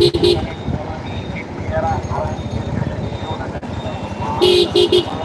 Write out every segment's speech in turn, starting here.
Beep, beep, beep.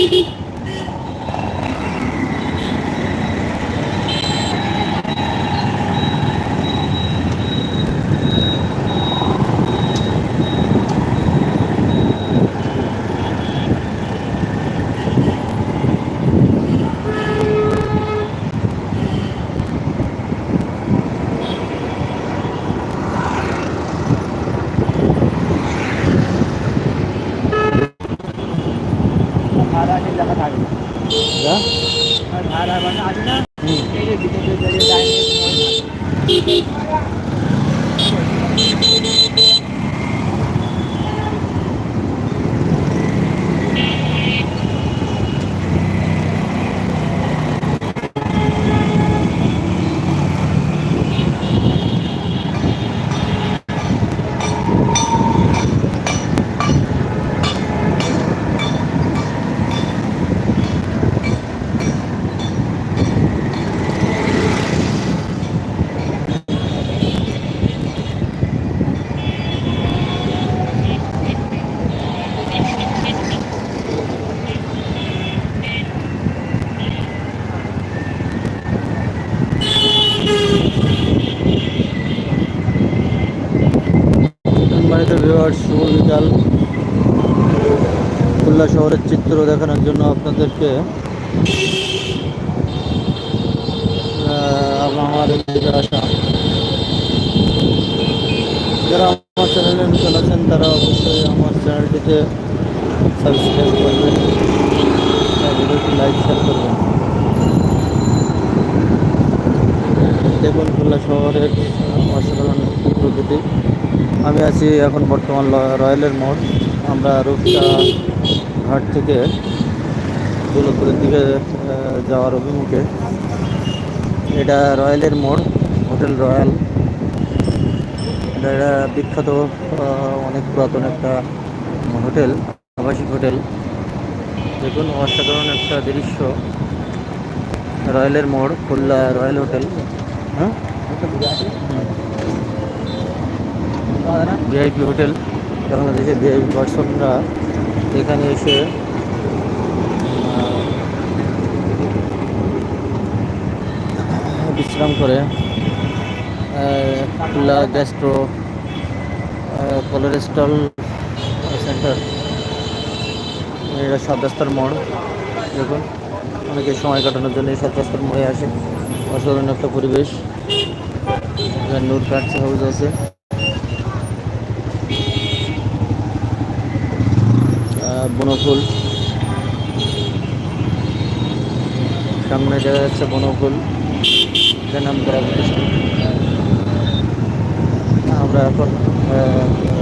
दीदी ピピ。বিকাল খুলনা শহরের চিত্র দেখানোর জন্য আপনাদেরকে আমার এদিকে আসা। যারা আমার চ্যানেলে নতুন আছেন, তারা অবশ্যই আমার চ্যানেলটিতে সাবস্ক্রাইব করবেন ভিডিওটি লাইক শেয়ার করবেন। দেখুন খুলনা শহরের অসাধারণ প্রকৃতি। আমি আছি এখন বর্তমান রয়্যালের মোড়। আমরা রূপসা ঘাট থেকে দৌলতপুরের দিকে যাওয়ার অভিমুখে। এটা রয়্যালের মোড়, হোটেল রয়্যাল। এটা বিখ্যাত অনেক পুরাতন একটা হোটেল, আবাসিক হোটেল। দেখুন, অসাধারণ একটা দৃশ্য। রয়্যালের মোড়, খুলনা রয়্যাল হোটেল। হ্যাঁ? VIP hotel. বাংলাদেশের ভিআইপি পার্সনরা এখানে এসে বিশ্রাম করে। Khulna gastro cholesterol centre. এটা সাত রাস্তার মোড়। দেখুন, অনেকে সময় কাটানোর জন্য এই সাত রাস্তার মোড়ে আসে। অসাধারণ একটা পরিবেশ। এখানে নূর কাটস হাউস আছে। বনফুল। সামনে দেখা যাচ্ছে বনফুল। নাম করা আমরা এখন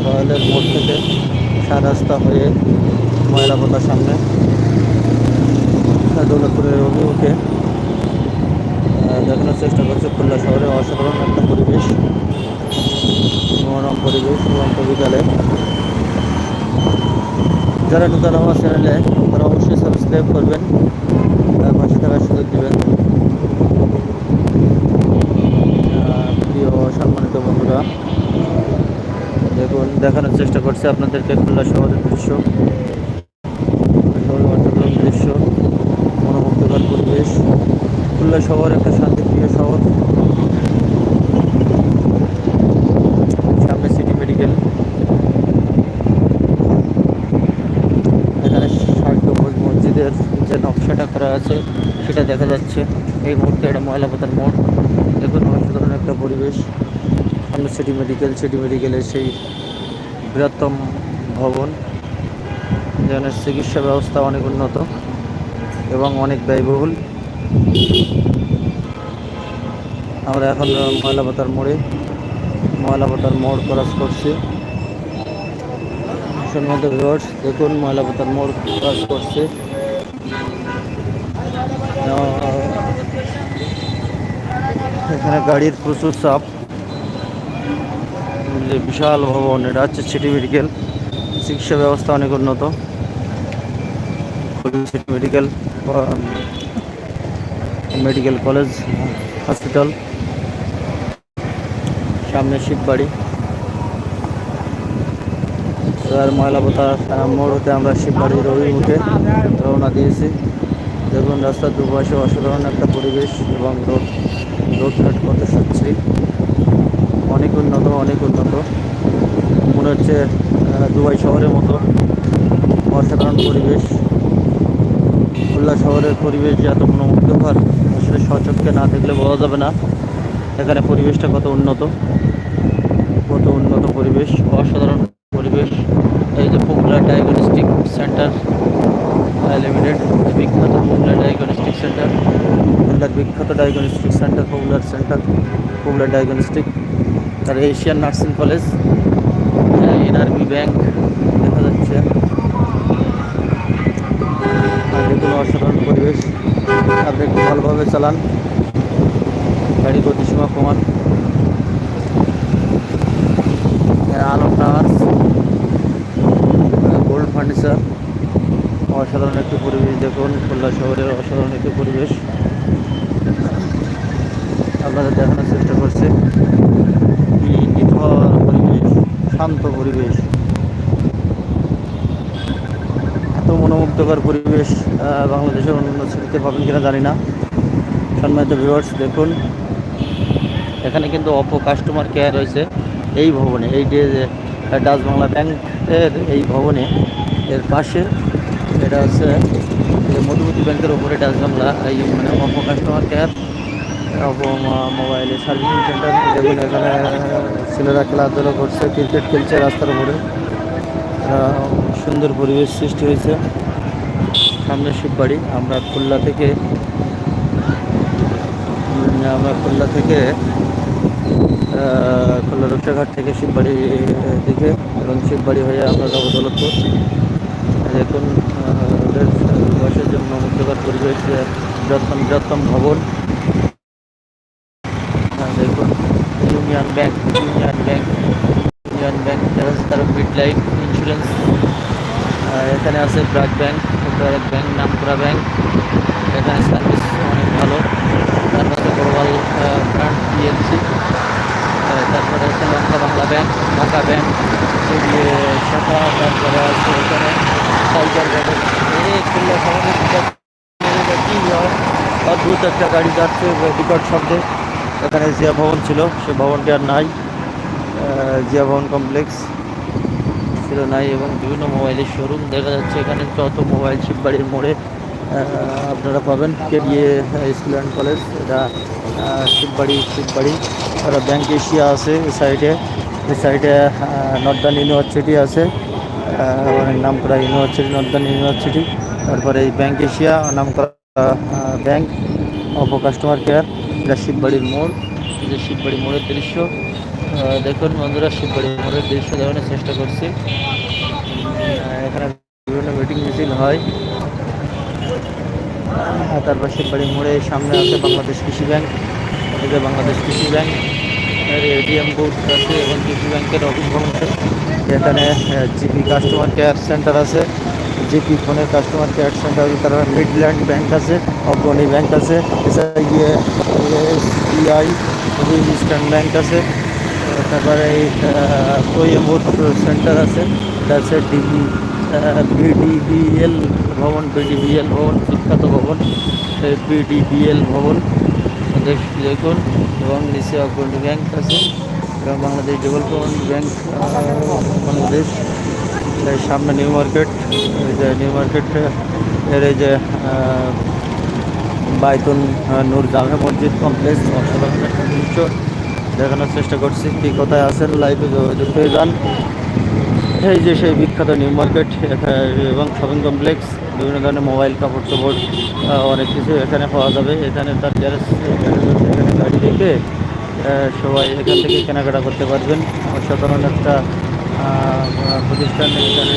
রয়্যালের মোড় থেকে সার রাস্তা হয়ে ময়লাপতার সামনে দৌলতপুরের অভিমুখে দেখানোর চেষ্টা করছে খুলনা শহরে অসাধারণ একটা পরিবেশ, মনোরম পরিবেশ এবং বিকালে যারা নতুন আমার চ্যানেলে, তারা অবশ্যই সাবস্ক্রাইব করবেন আর পাশে থাকার সুযোগ দেবেন। প্রিয় সম্মানিত বন্ধুরা, দেখুন, দেখানোর চেষ্টা করছি আপনাদেরকে খুলনা শহরের দৃশ্য। দৃশ্য, মনোমুগ্ধকর পরিবেশ। খুলনা শহর একটা শান্তিপ্রিয় শহর সামনে সিটি মেডিকেল এখানে ষাট গম্বুজ মসজিদের যে নকশাটা করা আছে, সেটা দেখা যাচ্ছে। এই মুহূর্তে এটা ময়লাপাতার মোড়। দেখুন অসাধারণ একটা পরিবেশ। সামনে সিটি মেডিকেল, সিটি মেডিকেলের সেই বৃহত্তম ভবন, যেখানে চিকিৎসা ব্যবস্থা অনেক উন্নত এবং অনেক ব্যয়বহুল। আমরা এখন ময়লাপাতার মোড়ে ময়লাপাতার মোড় ক্রস করছি। সম্মানিত দেখুন ময়লাপাতার মোড় ক্রস করছে। এখানে গাড়ির প্রচুর চাপ। যে বিশাল ভবন, এটা হচ্ছে সিটি মেডিকেল। চিকিৎসা ব্যবস্থা অনেক উন্নত। City medical medical college, hospital. সামনে শিববাড়ি এবার ময়লাপতার মোড় হতে আমরা শিববাড়ির অভিমুখে রওনা দিয়েছি। দেখুন, রাস্তার দুপাশে অসাধারণ একটা পরিবেশ এবং রোড। রোডঘাট কত সচ্ছি অনেক উন্নত অনেক উন্নত। মনে হচ্ছে দুবাই শহরের মতো অসাধারণ পরিবেশ। খুলনা শহরের পরিবেশ যে এত মনোমুগ্ধকর, আসলে সচক্ষে না দেখলে বোঝা যাবে না। এখানে পরিবেশটা কত উন্নত কত উন্নত পরিবেশ, অসাধারণ। পপুলার ডায়াগনস্টিক সেন্টার লিমিটেড বিখ্যাত পপুলার ডায়াগনস্টিক সেন্টার খুলনার বিখ্যাত diagnostic centre popular centre popular diagnostic আর Asian nursing college, NRB bank, দেখা যাচ্ছে। দেখুন অসাধারণ পরিবেশ, আপনি একটু ভালোভাবে চালান। গাড়ি গতিসীমা কমান। আলম টাওয়ার্স ফার্নিচার, অসাধারণ একটি পরিবেশ দেখুন, খুলনা শহরের অসাধারণ একটি পরিবেশ। আপনাদের দেখানোর চেষ্টা করছে। পরিবেশ, শান্ত পরিবেশ। এত মনোমুগ্ধকর পরিবেশ বাংলাদেশের অন্যান্য ছবিতে পাবেন কিনা জানি না। সম্মানিত ভিউয়ার্স দেখুন। এখানে কিন্তু অপো কাস্টমার কেয়ার রয়েছে। এই ভবনে, এই যে ডাচ বাংলা ব্যাংকের এই ভবনে এর পাশে এটা হচ্ছে যে মধুমতি ব্যাংকের ওপরে ডাচ বাংলা এই মানে অপো কাস্টমার কেয়ার এবং মোবাইলে সার্ভিসিং সেন্টার দেখুন, এখানে ছেলেরা খেলাধুলা করছে ক্রিকেট খেলছে রাস্তার উপরে। সুন্দর পরিবেশ সৃষ্টি হয়েছে। সামনে শিববাড়ি, আমরা খুলনা থেকে আমরা খুলনা থেকে খুলনা রূপসাঘাট থেকে শিববাড়ি দিকে এবং শিববাড়ি হয়ে আমরা যাব দৌলতপুর। দেখুন বয়সের জন্য মুগ্ধকর পরিবেশ বৃহত্তম বৃহত্তম ভবন। দেখুন, union bank union bank union bank তার মিড লাইফ ইন্স্যুরেন্স। এখানে আছে BRAC bank BRAC bank, Nampura bank. এখানে সার্ভিস অনেক ভালো। তারপরে আছে গ্লোবাল তারপরে আছে লঙ্কা বাংলা ব্যাংক ঢাকা ব্যাংক এদিকে শাখা তারপরে আছে এখানে সাইকেল কি অদ্ভুত একটা গাড়ি যাচ্ছে বিকট শব্দে এখানে জিয়া ভবন ছিল সে ভবনটি আর নাই জিয়া ভবন কমপ্লেক্স ছিল নাই এবং বিভিন্ন মোবাইলের শোরুম দেখা যাচ্ছে এখানে যত মোবাইল শিববাড়ির মোড়ে আপনারা পাবেন কেডিএ স্কুল অ্যান্ড কলেজ এটা আহ, শিববাড়ি শিববাড়ি আর ব্যাংক এশিয়া আছে এই সাইডে এই সাইডে নর্দার্ন ইউনিভার্সিটি আছে নাম করা ইউনিভার্সিটি নর্দার্ন ইউনিভার্সিটি তারপরে এই ব্যাংক এশিয়া নাম করা ব্যাংক অপো কাস্টমার কেয়ার এটা শিববাড়ির মোড়। যে শিববাড়ি মোড়ের দৃশ্য দেখুন বন্ধুরা, শিববাড়ি মোড়ের দৃশ্য দেখানোর চেষ্টা করছি। এখানে বিভিন্ন মিটিং মিছিল হয়। তারপর শিববাড়ি মোড়ে সামনে আছে বাংলাদেশ কৃষি ব্যাংক। যে বাংলাদেশ কৃষি ব্যাংক। এর এটিএম বুথ আছে এবং কৃষি ব্যাংকের অফিস ভবন এখানে জিপি কাস্টমার কেয়ার সেন্টার আছে। জিপি ফোনের কাস্টমার কেয়ার সেন্টার তারা মিডল্যান্ড ব্যাংক আছে, অগ্রণী ব্যাংক আছে। এছাড়া গিয়ে এসবিআই ইস্টার্ন ব্যাংক আছে। তারপরে এই তৈমুর সেন্টার আছে। আছে ডিবি বিডিবিএল ভবন বিডিবিএল ভবন, বিখ্যাত ভবন বিডিবিএল ভবন। দেখুন এবং নিচে অগ্রণী ব্যাংক আছে। এবং বাংলাদেশ ডেভেলপমেন্ট ব্যাংক বাংলাদেশ। সামনে নিউ মার্কেট এই যে নিউ মার্কেট এর এই যে আহ, বাইতুল নূর জামে মসজিদ কমপ্লেক্স দৃশ্য। দেখানোর চেষ্টা করছি কি কোথায় আছেন লাইভে যোগাযোগ হয়ে যান। এই যে সেই বিখ্যাত নিউ মার্কেট এবং শপিং কমপ্লেক্স বিভিন্ন ধরনের মোবাইল কাপড় চোপড় অনেক কিছু এখানে পাওয়া যাবে। এখানে তার গ্যারেজ এখানে গাড়ি রেখে সবাই এখান থেকে কেনাকাটা করতে পারবেন। অসাধারণ একটা প্রতিষ্ঠান, এখানে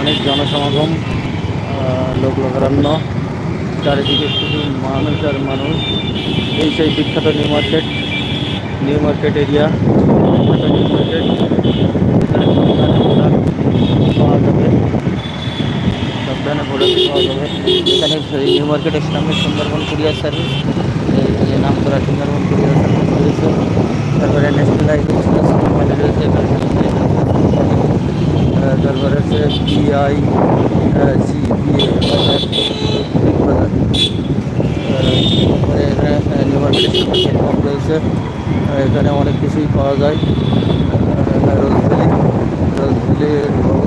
অনেক জনসমাগম লোক লোকারণ্য, চারিদিকে শুধু মানুষ আর মানুষ। এই সেই বিখ্যাত new market new market area new market. এখানে পাওয়া যাবে। ধরনের প্রোডাক্ট পাওয়া যাবে এখানে নিউ মার্কেটের সামনে সুন্দরবন কুরিয়ার সার্ভিস। যে নাম করা সুন্দরবন কুরিয়ার সার্ভিস রয়েছে। তারপরে ন্যাশনাল হাইওয়ে কোম্পানি রয়েছে তারপরে হচ্ছে পিআই জি তারপরে এখানে নিউ মার্কেটের সামনে রয়েছে এখানে অনেক কিছুই পাওয়া যায়। রোজভ্যালি রোজভ্যালি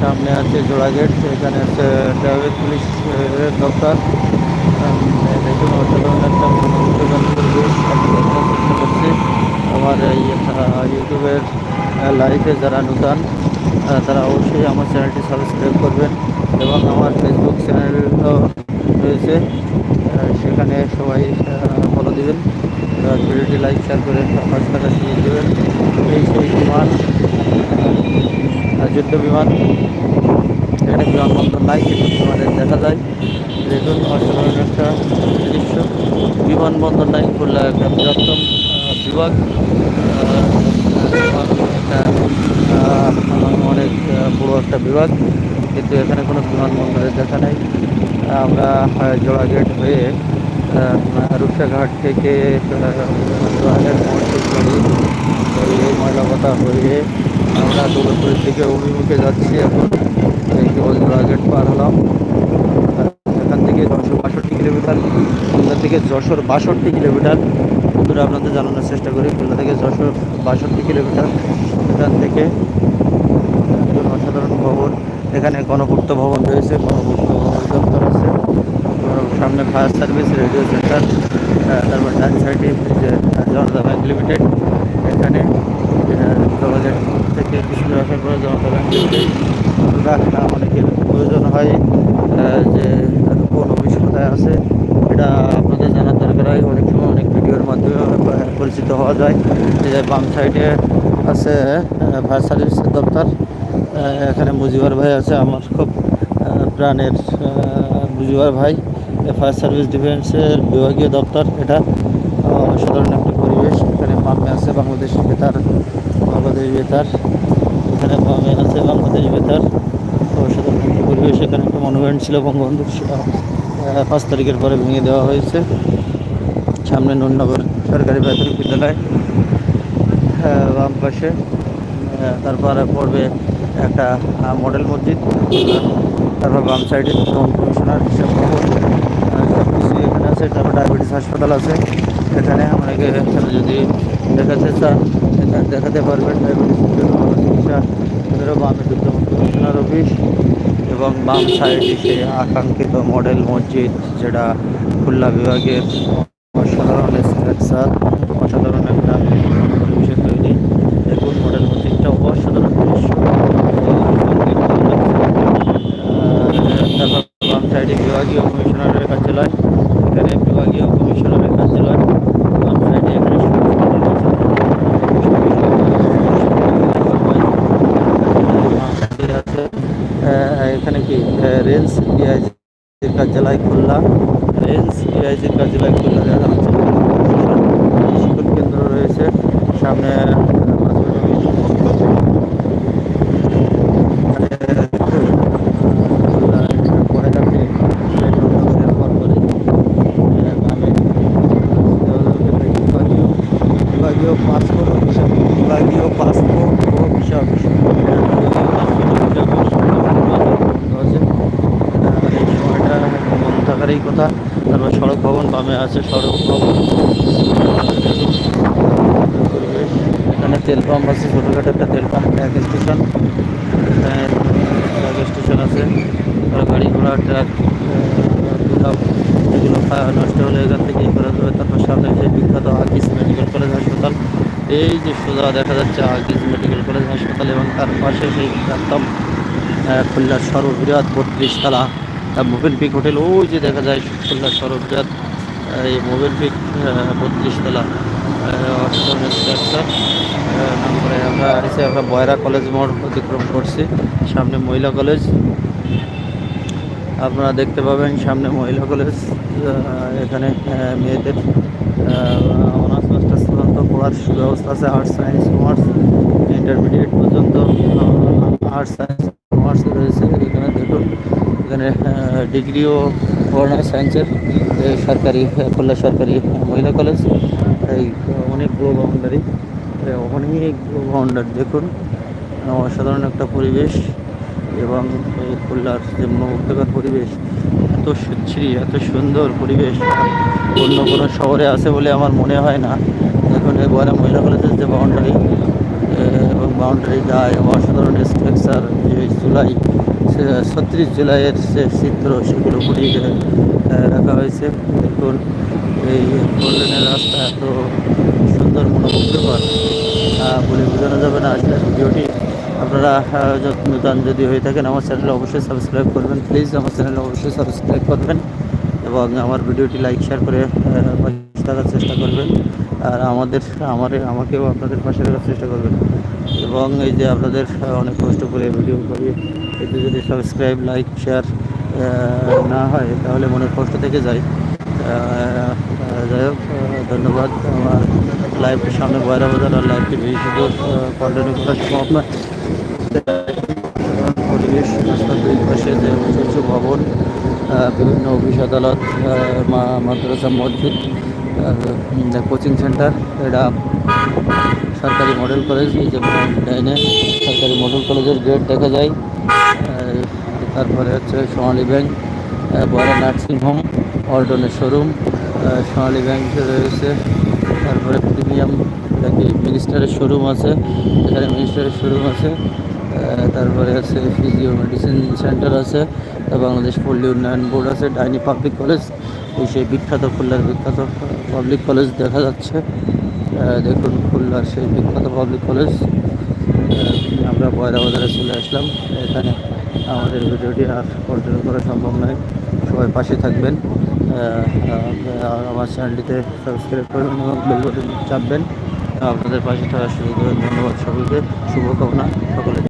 সামনে আছে জোড়া গেট এখানে আছে ট্রাফিক পুলিশের দপ্তর দেখুন একটা আমার ইউটিউবের লাইফে যারা নূতন তারা অবশ্যই আমার চ্যানেলটি সাবস্ক্রাইব করবেন এবং আমার ফেসবুক চ্যানেল রয়েছে। সেখানে সবাই ফলো দিবেন। ভিডিওটি লাইক শেয়ার করে পাঁচ টাকা দিয়ে দেবেন। এই সেই আহ, যুদ্ধ বিমান এখানে বিমানবন্দর নাই কিন্তু বিমানের দেখা যায়। দেখুন অসাধারণ একটা দৃশ্য বিমানবন্দর নাই খুলনা একটা বৃহত্তম বিভাগ। একটা অনেক বড় একটা বিভাগ। কিন্তু এখানে কোনো বিমানবন্দরের দেখা নেই। আমরা আহ, জোড়াগেট হয়ে রূপসাঘাট থেকে ময়লাপাতা হয়ে আমরা দুর্গাপুরের থেকে অভিমুখে যাচ্ছি এখন। এই জোড়াঘাট পার হলাম। এখান থেকে ছশো বাষট্টি কিলোমিটার, খুলনা থেকে যশোর বাষট্টি কিলোমিটার। বন্ধুরা, আপনাদের জানানোর চেষ্টা করি, খুলনা থেকে যশোর বাষট্টি কিলোমিটার। এখান থেকে অসাধারণ ভবন। এখানে গণপূর্ত ভবন রয়েছে, গণপূর্ত তারপর সামনে ফায়ার সার্ভিস, রেডিও সেন্টার তারপর ডান সাইডে জনতা ব্যাংক লিমিটেড, এখানে থেকে কৃষ্ণ আসার পরে জনতা ব্যাংক লিমিটেড অনেকের প্রয়োজন হয় যে, কোন অফিস আছে, এটা আপনাদের জানার দরকার হয়। অনেক সময় অনেক ভিডিওর মাধ্যমে পরিচিত হওয়া যায়। যে বাম সাইডে আছে ফায়ার সার্ভিস দপ্তর এখানে মুজিবার ভাই আছে, আমার খুব প্রাণের মুজিবার ভাই। ফায়ার সার্ভিস ডিফেন্সের বিভাগীয় দপ্তর। এটা অসাধারণ একটা পরিবেশ। এখানে পাম্পে আছে বাংলাদেশ বেতার বাংলাদেশ বেতার। এখানে পাম্পে আছে বাংলাদেশ বেতার। অসাধারণ একটা পরিবেশ। এখানে একটা মনুমেন্ট ছিল বঙ্গবন্ধু পাঁচ তারিখের পরে ভেঙে দেওয়া হয়েছে। সামনে নুরনগর সরকারি প্রাথমিক বিদ্যালয় বাম পাশে। তারপরে পড়বে একটা মডেল মসজিদ। তারপর বাম সাইডে কমিশনার হিসাব ভবন সব কিছু এখানে আছে, তারপর ডায়াবেটিস হাসপাতাল আছে। এখানে আপনাকে এখানে যদি দেখাতে চান, এখানে দেখাতে পারবেন ডায়াবেটিসের জন্য ভালো চিকিৎসা। এদেরও বামে অফিস এবং বাম সাইডে সেই আকাঙ্ক্ষিত মডেল মসজিদ, যেটা খুলনা বিভাগের অসাধারণ স্ট্রাকচার অসাধারণ একটা পরিবেশের তৈরি। দেখুন মডেল মসজিদটা অসাধারণ দৃশ্য। বাম সাইডে বিভাগীয় কমিশনারের কার্যালয় এখানে বিভাগীয় কমিশনারের কার্যালয় বাম সাইডে এখানে আছে আহ, এখানে কি রেঞ্জ পিআইজির কার্যালয় খুলনা। রেঞ্জ পিআইজির কার্যালয় খুলনা। দেখা যাচ্ছে প্রশিক্ষণ কেন্দ্র রয়েছে। সামনে বিভাগীয় পাসপোর্ট ও ভিসা বিভাগীয় পাসপোর্ট ও ভিসা অফিস বিভাগীয় পাসপোর্ট ও ভিসা অফিস বন্ধ আছে আহ, এই সময়টা বন্ধ থাকারই কথা। তারপর সড়ক ভবন বামে আছে, সড়ক ভবন। এখানে তেল পাম্প আছে, ছোটোখাটো একটা তেল পাম্প এক স্টেশন। এক স্টেশন আছে। গাড়ি ঘোড়া ট্রাক এগুলো নষ্ট হলে এখান থেকে ই করা যাবে তারপর সামনে যে বিখ্যাত আকিস মেডিকেল কলেজ হাসপাতাল, এই যে সোজা দেখা যাচ্ছে আকিস মেডিকেল কলেজ হাসপাতাল এবং তার পাশে সেই একদম খুলনার সর্ববৃহৎ বত্রিশ তালা মোবিল পিক হোটেল ওই যে দেখা যায় খুলনার সর্ববৃহৎ আহ, এই মোবিল পিক বত্রিশ তলা অষ্টম স্ট্রাকচার তারপরে আমরা এসে আমরা বয়রা কলেজ মোড় অতিক্রম করছি সামনে মহিলা কলেজ। আপনারা দেখতে পাবেন সামনে মহিলা কলেজ এখানে মেয়েদের অনার্স মাস্টার্স পর্যন্ত পড়ার সুব্যবস্থা আছে আর্টস সায়েন্স কমার্স ইন্টারমিডিয়েট পর্যন্ত আর্টস সায়েন্স কমার্স রয়েছে এখানে দেখুন এখানে ডিগ্রিও পড়ানো সায়েন্সের সরকারি, খুলনা সরকারি মহিলা কলেজ এই অনেকগুলো বাউন্ডারি অনেকগুলো বাউন্ডারি দেখুন, অসাধারণ একটা পরিবেশ এবং এই খুলনার যে মনোমুগ্ধকর পরিবেশ, এত সুচ্ছিরি, এত সুন্দর পরিবেশ, অন্য কোনো শহরে আছে বলে আমার মনে হয় না। দেখুন, এই বয়রা মহিলা কলেজের যে বাউন্ডারি এবং বাউন্ডারি গায়ে অসাধারণ স্ট্রাকচার যে জুলাই ছত্রিশ জুলাইয়ের যে চিত্র সেগুলো ফুটিয়ে রাখা হয়েছে। দেখুন এই গোল্ডেনের রাস্তা এত সুন্দর মনোমুগ্ধকর বলে বোঝানো যাবে না আসলে ভিডিওটি। আপনারা আহ, যত যদি হয়ে থাকেন আমার চ্যানেলে অবশ্যই সাবস্ক্রাইব করবেন। প্লিজ আমার চ্যানেলে অবশ্যই সাবস্ক্রাইব করবেন এবং আমার ভিডিওটি লাইক শেয়ার করে পাশে থাকার চেষ্টা করবেন। আর আমাদের আমার আমাকেও আপনাদের পাশে রাখার চেষ্টা করবেন। এবং এই যে আপনাদের অনেক কষ্ট করে ভিডিও করি। এতে যদি সাবস্ক্রাইব লাইক শেয়ার না হয়, তাহলে মনের কষ্ট থেকে যায়। যাই হোক ধন্যবাদ। আমার লাইভটির সামনে বয়রা বাজার আর লাইভটি বেশি সুন্দর কন্টিনিউ করা সম্ভব নয় পরিবেশ রাস্তার দুই পাশে যে উঁচু উঁচু ভবন বিভিন্ন অফিস, আদালত মাদ্রাসা, মসজিদ কোচিং সেন্টার এটা সরকারি মডেল কলেজ এই যে ডাইনে সরকারি মডেল কলেজের গেট দেখা যায়। তারপরে হচ্ছে সোনালী ব্যাংক বড় নার্সিং হোম অল্টনের শোরুম সোনালী ব্যাংক রয়েছে। তারপরে প্রিমিয়াম নাকি মিনিস্টারের শোরুম আছে। এখানে মিনিস্টারের শোরুম আছে। তারপরে আছে ফিজিও মেডিসিন সেন্টার আছে বাংলাদেশ পল্লী উন্নয়ন বোর্ড আছে, ডাইনি পাবলিক কলেজ এই সেই বিখ্যাত খুলনার বিখ্যাত পাবলিক কলেজ দেখা যাচ্ছে। দেখুন, খুলনার সেই বিখ্যাত পাবলিক কলেজ আমরা পয়লা বাজারে চলে আসলাম। এখানে আমাদের ভিডিওটি আর কন্টিনিউ করা সম্ভব নয়। সবাই পাশে থাকবেন। আমার চ্যানেলটিতে সাবস্ক্রাইব করবেন এবং বেল বাটন চাপবেন। আপনাদের পাশে থাকার সুযোগ ধন্যবাদ সকলকে। শুভকামনা। সকলে